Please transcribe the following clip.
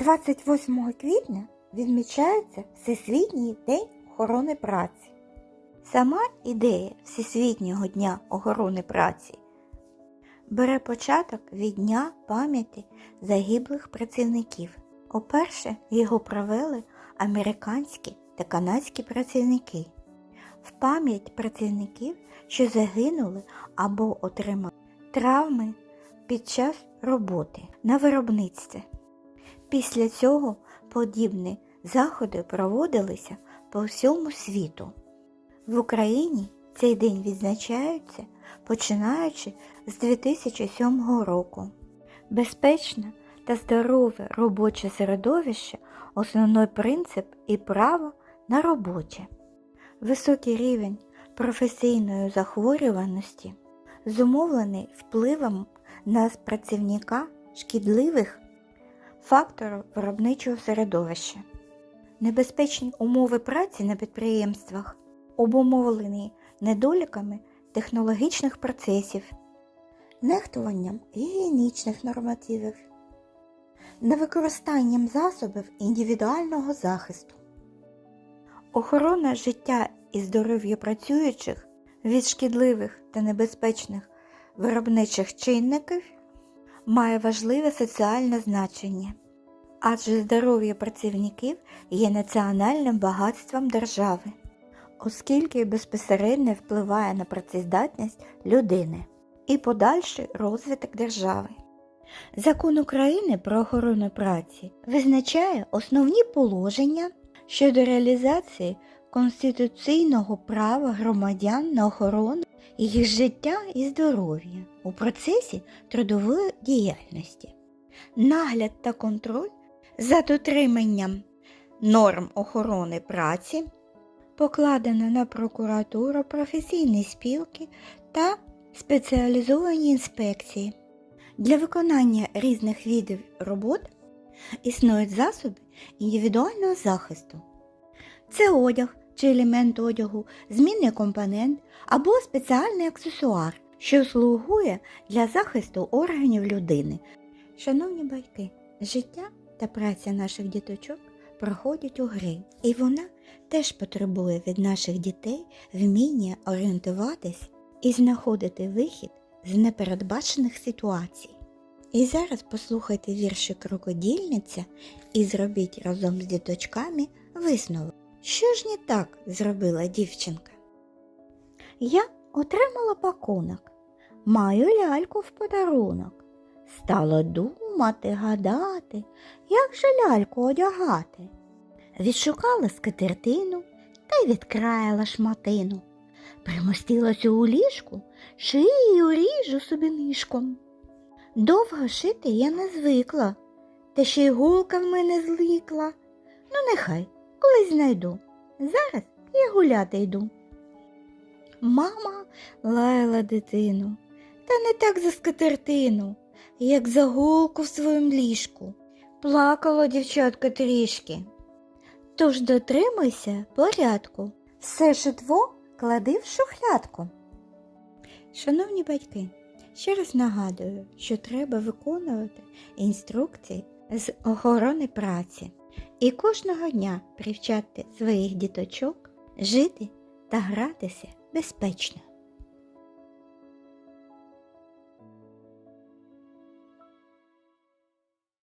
28 квітня відмічається Всесвітній день охорони праці. Сама ідея Всесвітнього дня охорони праці бере початок від Дня пам'яті загиблих працівників. Уперше його провели американські та канадські працівники в пам'ять працівників, що загинули або отримали травми під час роботи на виробництві. Після цього подібні заходи проводилися по всьому світу. В Україні цей день відзначається починаючи з 2007 року. Безпечне та здорове робоче середовище основний принцип і право на роботі. Високий рівень професійної захворюваності зумовлений впливом на працівника шкідливих факторів виробничого середовища. Небезпечні умови праці на підприємствах обумовлені недоліками технологічних процесів, нехтуванням гігієнічних нормативів, невикористанням засобів індивідуального захисту. Охорона життя і здоров'я працюючих від шкідливих та небезпечних виробничих чинників має важливе соціальне значення, адже здоров'я працівників є національним багатством держави, оскільки безпосередньо впливає на працездатність людини і подальший розвиток держави. Закон України про охорону праці визначає основні положення щодо реалізації конституційного права громадян на охорону їх життя і здоров'я у процесі трудової діяльності, нагляд та контроль за дотриманням норм охорони праці покладено на прокуратуру, професійні спілки та спеціалізовані інспекції. Для виконання різних видів робот існують засоби індивідуального захисту. Це одяг чи елемент одягу, змінний компонент або спеціальний аксесуар, що слугує для захисту органів людини. Шановні батьки, життя та праця наших діточок проходять у грі, і вона теж потребує від наших дітей вміння орієнтуватись і знаходити вихід з непередбачених ситуацій. І зараз послухайте вірші крокодільниця і зробіть разом з діточками висновок. Що ж не так зробила дівчинка? Я отримала пакунок, маю ляльку в подарунок. Стала думати, гадати, як же ляльку одягати. Відшукала скатертину та й відкраяла шматину. Примостилася у ліжку, шию ріжу собі мішком. Довго шити я не звикла, та ще й голка в мене зликла. Ну, нехай, колись знайду. Зараз я гуляти йду. Мама лаяла дитину, та не так за скатертину, як за голку в своєму ліжку. Плакала дівчатка трішки. Тож дотримуйся порядку, все шитво клади в шухлядку. Шановні батьки, ще раз нагадую, що треба виконувати інструкції з охорони праці і кожного дня привчати своїх діточок жити та гратися безпечно.